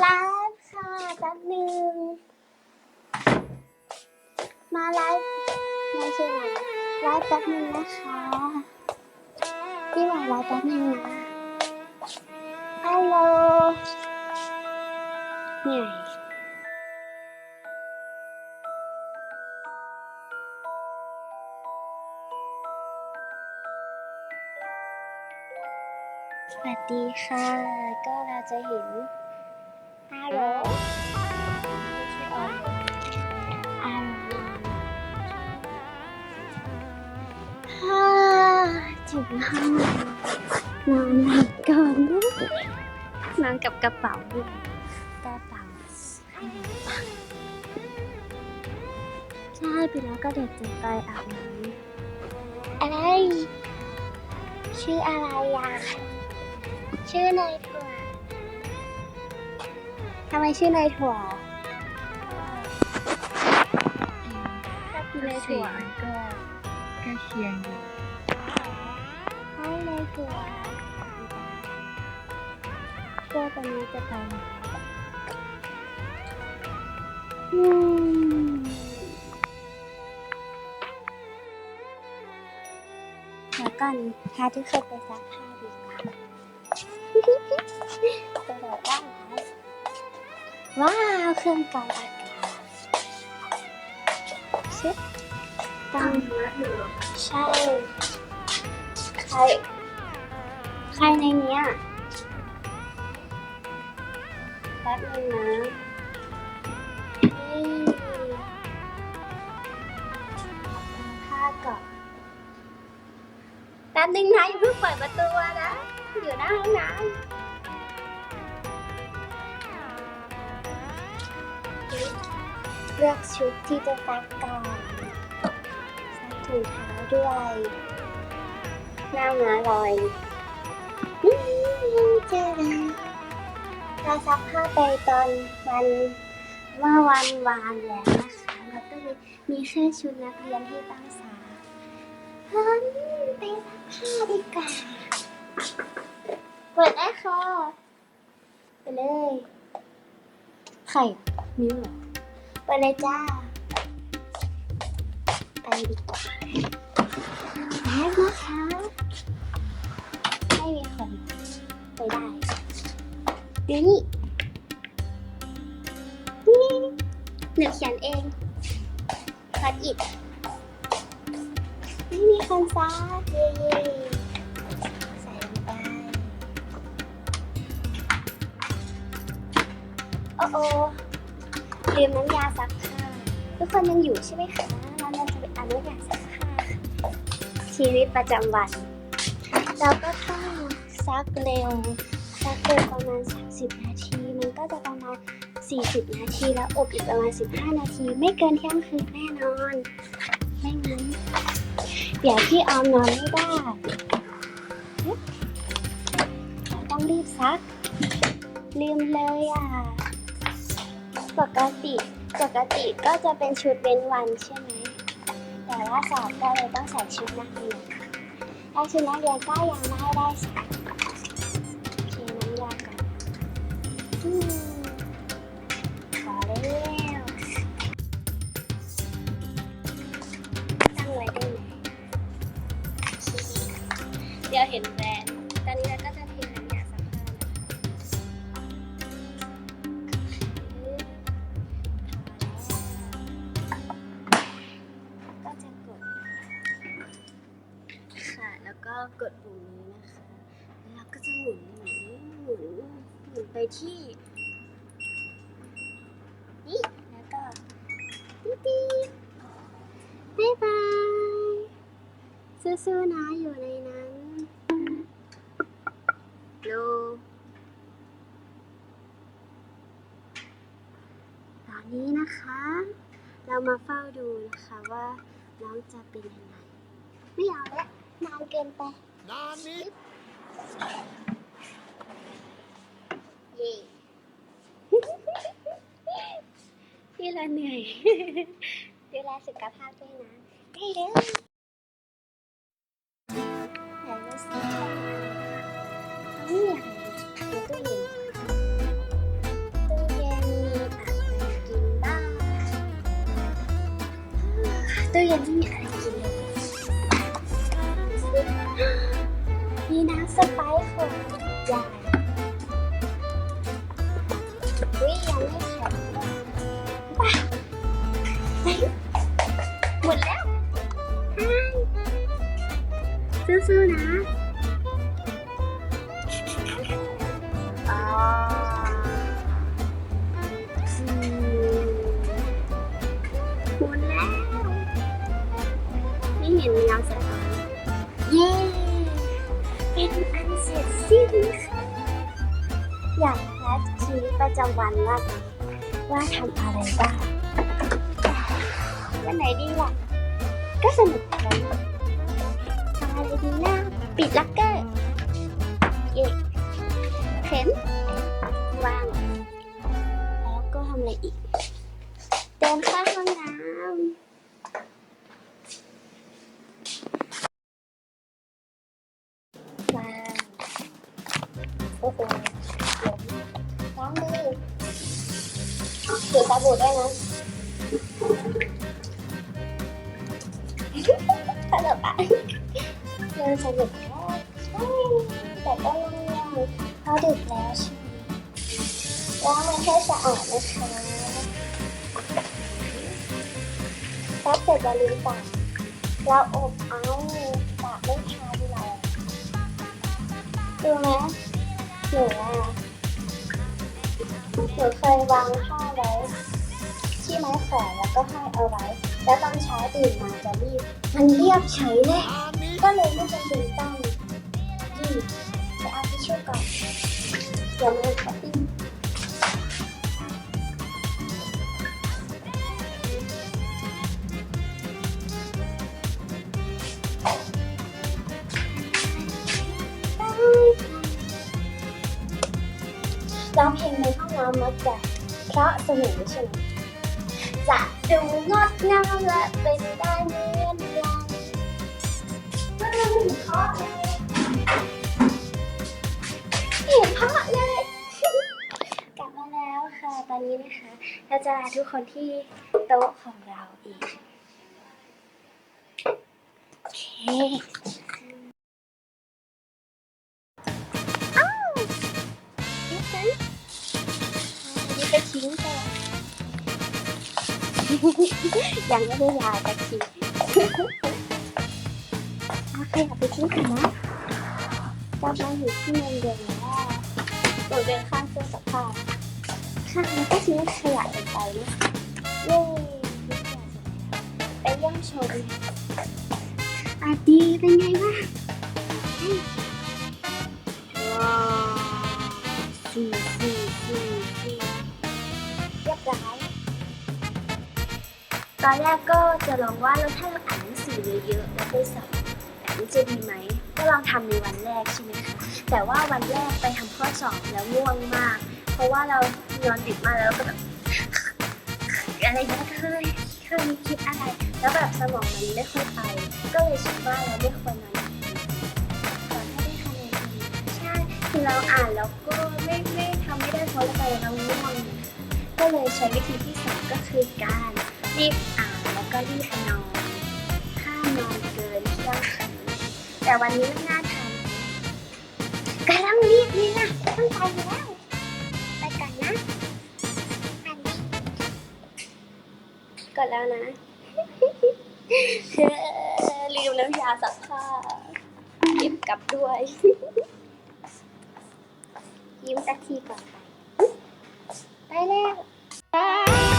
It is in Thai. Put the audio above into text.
ไลฟ์ค่ะแป๊บหนึ่งมาไลฟ์ไม่ใช่ไหมไลฟ์แป๊บหนึ่งนะคะพี่หวานไลฟ์แป๊บหนึ่งนะฮัลโหลเหนื่อย สวัสดีค่ะ ก็เราจะเห็นฮัลโหลไม่ใช่ออนฮัลโหลฮ่าถึงห้องนอนหลับก่อนนะนอนกับกระเป๋าด้วยกระเป๋าใช่ไปแล้วก็เดี๋ยวจะไปอาบน้ำอะไร ชื่ออะไรอะ ชื่อนายถั่วทำไมชื่อนายถั่วชอบกินนายถั่วมันก็ใกล้เคียงอยู่ให้นายถั่วตัวตอนนี้จะไปไหนอืมแล้วก่อนพาทุกคนไปซักผ้า ว้าวเครื่องกรองอากาศเช็ดตังใช่ใครใครในเนี้ยแป๊บนึงนะผ้าก่อนแป๊บนึงนะอย่าเพิ่งเปิดประตูนะ อยู่หน้าห้องน้ำ เลือกชุดที่จะซักก่อนซักถุงเท้าด้วยหน้าม้าลอยเจอแล้วเราซักผ้าไปตอนวันเมื่อวันวานแล้วนะคะแล้วก็เลยมีแค่ชุดนักเรียนที่ต้องซักฮันไปซักผ้าดีกว่าเปิดได้ค่ะไปเลยไข่มิ้วเหรอ ไปเลยจ้า ไปดีกว่าแป๊บนะคะไม่มีคนไปได้เดี๋ยวนี่นี่หนูเขียนเองพัดอิดไม่มีคนซักเย่ใส่ลงไปโอ้โอ้ ลืมน้ำยาซักผ้าทุกคนยังอยู่ใช่ไหมคะเราจะไปอานน้ำยาซักผ้าชีวิตประจำวัน เราก็ต้องซักเร็วซักเร็วประมาณ 30 นาที มันก็จะประมาณ 40 นาทีแล้วอบอีกประมาณ 15 นาที ไม่เกินเที่ยงคืนแน่นอน ไม่งั้น เดี๋ยวพี่ออมนอนไม่ได้เราต้องรีบซัก ลืมเลยอะ ปกติปกติก็จะเป็นชุดเว้นวันใช่ไหมแต่ว่าสอบก็เลยต้องใส่ชุดนักเรียนแล้วชุดนักเรียนก็ยังไม่ได้ใส่ กดปุ่มนี้นะคะแล้วเราก็จะหมุนหมุนหมุนหมุนไปที่นี่แล้วก็ปิ๊บปิ๊บบ๊ายบายสู้ๆนะอยู่ในนั้นโลตอนนี้นะคะ เรามาเฝ้าดูนะคะว่าน้องจะเป็นยังไงไม่เอาแล้วนานเกินไป นานนี้พี่ละเหนื่อยดูแลสุขภาพด้วยนะได้เลยแต้รู้สึกไม่อยากอยู่ตู้เย็นตู้เย็นมีอะไรกินบ้างตู้เย็นไม่มีอะไร ไม่เห็นแมวสะท้อนเย้เป็นอันเสร็จสิ้นค่ะอยากแพทชีวิตประจำวันมากว่าทำอะไรบ้างวันไหนดีล่ะ ก็สนุกเลยทำอะไรดีนะปิดลักเกอร์เย่เข็นวาง แล้วก็ทำอะไรอีก เดินเข้าห้องน้ำ วาง โอ้โหล้างมือถือสบู่ด้นะตลกอะเดินสนุกแล้วแต่ก็ง่วงๆเพราะดึกแล้วใช่ไหมล้างมือให้สะอาดนะคะแป๊บเสร็จจะลืมตาเราอบเอาตากไม่ทันเลยดูไหม นูอะหนูเคยวางผ้าไว้ ที่ไม้แขวนแล้วก็ให้เอาไว้ แล้วตอนเช้าตื่นมาจะรีบ มันเรียบเฉยเลยตอนนี้ก็เลยไม่จำเป็นต้องรีบไปเอาทิชชู่ก่อนเดี๋ยวมันจะปิ้ง ร้องเพลงในห้องน้ำมักจะเพราะเสมอใช่ไหมจะดูงดงามและเป็นได้เหมือนอย่างไม่เพราะเลยเห็นเพราะเลย กลับมาแล้วค่ะ ตอนนี้นะคะ เราจะลาทุกคนที่โต๊ะของเราอีก โอเค นี่ไปทิ้งก่อนยังไม่ได้ลาตะทีโอเคเอาไปทิ้งก่อนนะกลับมาอยู่ที่เมืองเดิมแล้วหนูเดินข้างเครื่องซักผ้าค่ะแล้วก็ทิ้งขยะลงไปนะคะเย้ทิ้งขยะเสร็จแล้วไปเยี่ยมชมอาดีเป็นไงบ้างว้าวสี่สี่สี่ ตอนแรกก็จะลองว่าแล้วถ้าเราอ่านหนังสือเยอะๆแล้วไปสอบแบบนี้จะดีไหม ก็ลองทำในวันแรกใช่ไหมคะ แต่ว่าวันแรกไปทำข้อสอบแล้วง่วงมาก เพราะว่าเรานอนดึกมากแล้วก็แบบอะไรเงี้ยเคยเคยคิดอะไร แล้วแบบสมองมันไม่ค่อยไป ก็เลยคิดว่าเราไม่ควรนอนขอให้ได้คะแนนดีใช่คือเราอ่านแล้วก็ไม่ไม่ทำไม่ได้เพราะเราไปเราง่วงก็เลยใช้วิธีที่สองก็คือการ รีบอ่านแล้วก็รีบนอนห้านอนเกินเที่ยงคืนแต่วันนี้ไม่น่าทำกำลังรีบนี่นะต้องไปแล้ว ไปก่อนนะอันนี้กดแล้วนะลืมน้ำยาซักผ้าเก็บกลับด้วย ยิ้มสักทีก่อนไปไปแล้ว